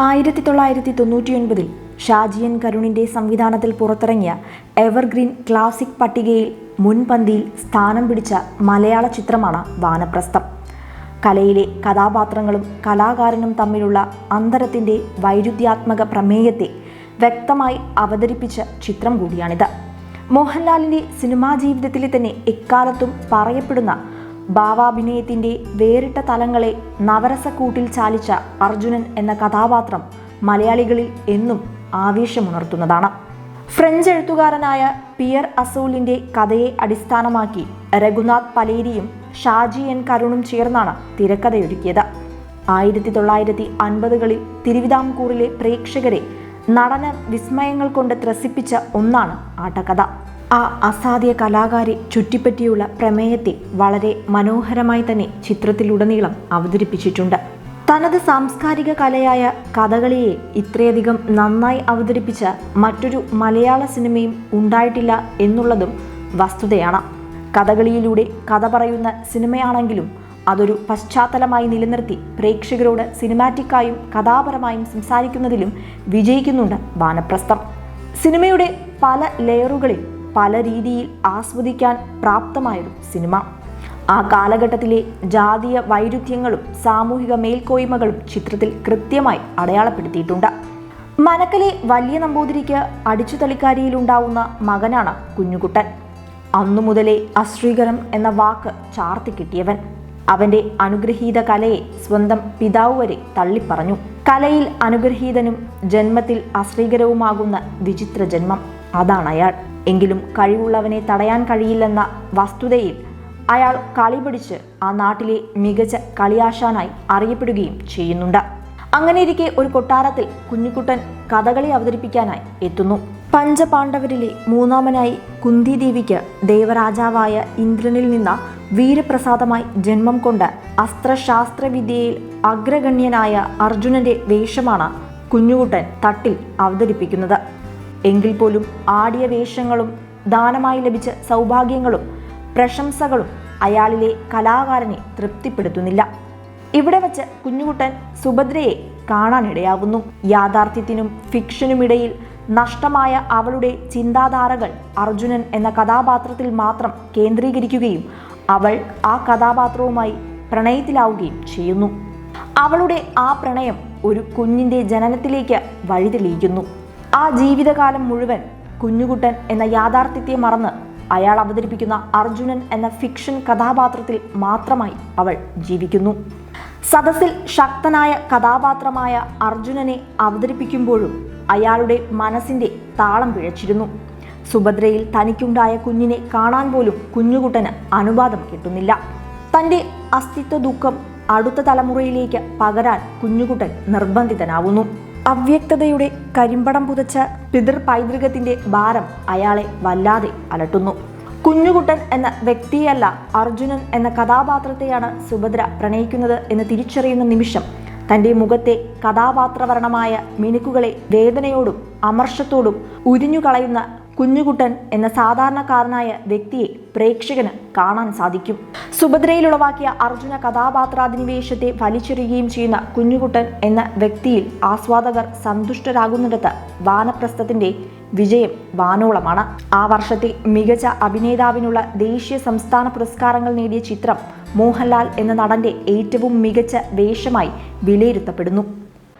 ആയിരത്തി തൊള്ളായിരത്തി തൊണ്ണൂറ്റിയൊൻപതിൽ ഷാജിയൻ കരുണിന്റെ സംവിധാനത്തിൽ പുറത്തിറങ്ങിയ എവർഗ്രീൻ ക്ലാസിക് പട്ടികയിൽ മുൻപന്തിയിൽ സ്ഥാനം പിടിച്ച മലയാള ചിത്രമാണ് വാനപ്രസ്ഥം. കലയിലെ കഥാപാത്രങ്ങളും കലാകാരനും തമ്മിലുള്ള അന്തരത്തിന്റെ വൈരുദ്ധ്യാത്മക പ്രമേയത്തെ വ്യക്തമായി അവതരിപ്പിച്ച ചിത്രം കൂടിയാണിത്. മോഹൻലാലിന്റെ സിനിമാ ജീവിതത്തിലെ തന്നെ എക്കാലത്തും പറയപ്പെടുന്ന ഭാവാഭിനയത്തിന്റെ വേറിട്ട തലങ്ങളെ നവരസക്കൂട്ടിൽ ചാലിച്ച അർജുനൻ എന്ന കഥാപാത്രം മലയാളികളിൽ എന്നും ആവേശമുണർത്തുന്നതാണ്. ഫ്രഞ്ച് എഴുത്തുകാരനായ പിയർ അസൂലിന്റെ കഥയെ അടിസ്ഥാനമാക്കി രഘുനാഥ് പലേരിയും ഷാജി എൻ കരുണും ചേർന്നാണ് തിരക്കഥയൊരുക്കിയത്. ആയിരത്തി തൊള്ളായിരത്തി അൻപതുകളിൽ തിരുവിതാംകൂറിലെ പ്രേക്ഷകരെ നടന വിസ്മയങ്ങൾ കൊണ്ട് ത്രസിപ്പിച്ച ഒന്നാണ് ആട്ടക്കഥ. ആ അസാധ്യ കലാകാരി ചുറ്റിപ്പറ്റിയുള്ള പ്രമേയത്തെ വളരെ മനോഹരമായി തന്നെ ചിത്രത്തിലുടനീളം അവതരിപ്പിച്ചിട്ടുണ്ട്. തനത് സാംസ്കാരിക കലയായ കഥകളിയെ ഇത്രയധികം നന്നായി അവതരിപ്പിച്ച മറ്റൊരു മലയാള സിനിമയും ഉണ്ടായിട്ടില്ല എന്നുള്ളതും വസ്തുതയാണ്. കഥകളിയിലൂടെ കഥ പറയുന്ന സിനിമയാണെങ്കിലും അതൊരു പശ്ചാത്തലമായി നിലനിർത്തി പ്രേക്ഷകരോട് സിനിമാറ്റിക്കായും കഥാപരമായും സംസാരിക്കുന്നതിലും വിജയിക്കുന്നുണ്ട് വാനപ്രസ്ഥം സിനിമയുടെ പല ലെയറുകളിൽ പല രീതിയിൽ ആസ്വദിക്കാൻ പ്രാപ്തമായൊരു സിനിമ. ആ കാലഘട്ടത്തിലെ ജാതീയ വൈരുദ്ധ്യങ്ങളും സാമൂഹിക മേൽക്കോയ്മകളും ചിത്രത്തിൽ കൃത്യമായി അടയാളപ്പെടുത്തിയിട്ടുണ്ട്. മനക്കലെ വലിയ നമ്പൂതിരിക്ക് അടിച്ചുതളിക്കാരിയിലുണ്ടാവുന്ന മകനാണ് കുഞ്ഞുകുട്ടൻ. അന്നു മുതലേ അശ്രീകരം എന്ന വാക്ക് ചാർത്തി കിട്ടിയവൻ. അവന്റെ അനുഗ്രഹീത കലയെ സ്വന്തം പിതാവ് വരെ തള്ളിപ്പറഞ്ഞു. കലയിൽ അനുഗ്രഹീതനും ജന്മത്തിൽ അശ്രീകരവുമാകുന്ന വിചിത്ര ജന്മം അതാണ് അയാൾ. എങ്കിലും കഴിവുള്ളവനെ തടയാൻ കഴിയില്ലെന്ന വസ്തുതയിൽ അയാൾ കളി പിടിച്ച് ആ നാട്ടിലെ മികച്ച കളിയാശാനായി അറിയപ്പെടുകയും ചെയ്യുന്നുണ്ട്. അങ്ങനെയിരിക്കെ ഒരു കൊട്ടാരത്തിൽ കുഞ്ഞിക്കുട്ടൻ കഥകളി അവതരിപ്പിക്കാനായി എത്തുന്നു. പഞ്ചപാണ്ഡവരിലെ മൂന്നാമനായി കുന്തിദേവിക്ക് ദേവരാജാവായ ഇന്ദ്രനിൽ നിന്ന് വീരപ്രസാദമായി ജന്മം കൊണ്ട് അസ്ത്രശാസ്ത്രവിദ്യയിൽ അഗ്രഗണ്യനായ അർജുനന്റെ വേഷമാണ് കുഞ്ഞുകുട്ടൻ തട്ടിൽ അവതരിപ്പിക്കുന്നത്. എങ്കിൽ പോലും ആടിയ വേഷങ്ങളും ദാനമായി ലഭിച്ച സൗഭാഗ്യങ്ങളും പ്രശംസകളും അയാളിലെ കലാകാരനെ തൃപ്തിപ്പെടുത്തുന്നില്ല. ഇവിടെ വച്ച് കുഞ്ഞുകുട്ടൻ സുഭദ്രയെ കാണാനിടയാകുന്നു. യാഥാർത്ഥ്യത്തിനും ഫിക്ഷനുമിടയിൽ നഷ്ടമായ അവളുടെ ചിന്താധാരകൾ അർജുനൻ എന്ന കഥാപാത്രത്തിൽ മാത്രം കേന്ദ്രീകരിക്കുകയും അവൾ ആ കഥാപാത്രവുമായി പ്രണയത്തിലാവുകയും ചെയ്യുന്നു. അവളുടെ ആ പ്രണയം ഒരു കുഞ്ഞിന്റെ ജനനത്തിലേക്ക് വഴിതെളിയിക്കുന്നു. ആ ജീവിതകാലം മുഴുവൻ കുഞ്ഞുകുട്ടൻ എന്ന യാഥാർത്ഥ്യത്തെ മറന്ന് അയാൾ അവതരിപ്പിക്കുന്ന അർജുനൻ എന്ന ഫിക്ഷൻ കഥാപാത്രത്തിൽ മാത്രമായി അവൾ ജീവിക്കുന്നു. സദസ്സിൽ ശക്തനായ കഥാപാത്രമായ അർജുനനെ അവതരിപ്പിക്കുമ്പോഴും അയാളുടെ മനസ്സിന്റെ താളം പിഴച്ചിരുന്നു. സുഭദ്രയിൽ തനിക്കുണ്ടായ കുഞ്ഞിനെ കാണാൻ പോലും കുഞ്ഞുകുട്ടന് അനുവാദം കിട്ടുന്നില്ല. തന്റെ അസ്തിത്വ ദുഃഖം അടുത്ത തലമുറയിലേക്ക് പകരാൻ കുഞ്ഞുകുട്ടൻ നിർബന്ധിതനാവുന്നു. അവ്യക്തതയുടെ കരിമ്പടം പുതച്ച പിതൃ പൈതൃകത്തിന്റെ ഭാരം അയാളെ വല്ലാതെ അലട്ടുന്നു. കുഞ്ഞുകുട്ടൻ എന്ന വ്യക്തിയല്ല അർജുനൻ എന്ന കഥാപാത്രത്തെയാണ് സുഭദ്ര പ്രണയിക്കുന്നത് എന്ന് തിരിച്ചറിയുന്ന നിമിഷം തന്റെ മുഖത്തെ കഥാപാത്രവരണമായ മിനുക്കുകളെ വേദനയോടും അമർഷത്തോടും ഉരിഞ്ഞുകളയുന്ന കുഞ്ഞുകുട്ടൻ എന്ന സാധാരണക്കാരനായ വ്യക്തിയെ പ്രേക്ഷകന് കാണാൻ സാധിക്കും. സുഭദ്രയിൽ ഉളവാക്കിയ അർജുന കഥാപാത്രാധിനിവേശത്തെ വലിച്ചെറിയുകയും ചെയ്യുന്ന കുഞ്ഞുകുട്ടൻ എന്ന വ്യക്തിയിൽ ആസ്വാദകർ സന്തുഷ്ടരാകുന്നിടത്ത് വാനപ്രസ്ഥത്തിന്റെ വിജയം വാനോളമാണ്. ആ വർഷത്തെ മികച്ച അഭിനേതാവിനുള്ള ദേശീയ സംസ്ഥാന പുരസ്കാരങ്ങൾ നേടിയ ചിത്രം മോഹൻലാൽ എന്ന നടന്റെ ഏറ്റവും മികച്ച വേഷമായി വിലയിരുത്തപ്പെടുന്നു.